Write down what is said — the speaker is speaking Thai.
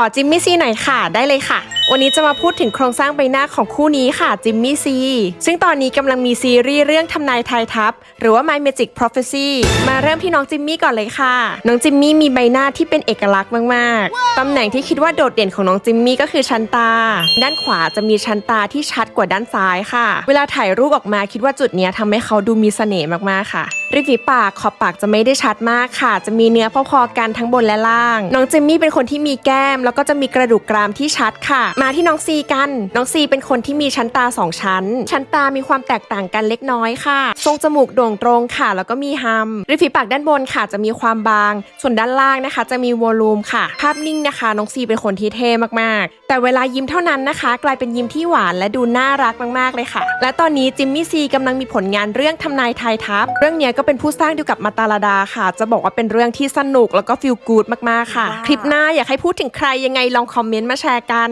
อจิมมี่ซีหน่อยค่ะ ได้เลยค่ะ วันนี้จะมาพูดถึงโครงสร้างใบหน้าของคู่นี้ค่ะจิมมี่ซีซึ่งตอนนี้กำลังมีซีรีส์เรื่องทำนายทายทัพ หรือว่า My Magic Prophecy มาเริ่มที่น้องจิมมี่ก่อนเลยค่ะ น้องจิมมี่มีใบหน้าที่เป็นเอกลักษณ์มากๆตำแหน่งที่คิดว่าโดดเด่นของน้องจิมมี่ก็คือชั้นตา ด้านขวาจะมีชั้นตาที่ชัดกว่าด้านซ้ายค่ะ เวลาถ่ายรูปออกมาคิดว่าจุดนี้ทำให้เขาดูมีเสน่ห์มากๆค่ะริมฝีปากขอบปากจะไม่ได้ชัดมากค่ะ จะมีเนื้อพอๆกันทั้งบนและล่าง น้องจิมมี่เป็นคนที่มีแก้ม แล้วก็จะมีกระดูกกรามที่ชัดค่ะ มาที่น้องซีกัน น้องซีเป็นคนที่มีชั้นตาสองชั้น ชั้นตามีความแตกต่างกันเล็กน้อยค่ะ ทรงจมูกโด่งตรงค่ะ แล้วก็มีฮัมริมฝีปากด้านบนค่ะ จะมีความบาง ส่วนด้านล่างนะคะ จะมีวอลลุ่มค่ะ ภาพนิ่งนะคะ น้องซีเป็นคนที่เท่มากๆ แต่เวลายิ้มเท่านั้นนะคะ กลายเป็นยิ้มที่หวานและดูน่ารักมากๆเลยค่ะ และตอนนี้จิมมี่ซีกำลังมีผลงานเรื่องทำนายทายทัพ เรื่องเนี้ยก็เป็นผู้สร้างเดียวกับมาตาลาดาค่ะ จะบอกว่าเป็นเรื่องที่สนุกแล้วก็ฟีลกูดมากๆค่ะ คลิปหน้าอยากให้พูดถึงใครยังไงลองคอมเมนต์มาแชร์กัน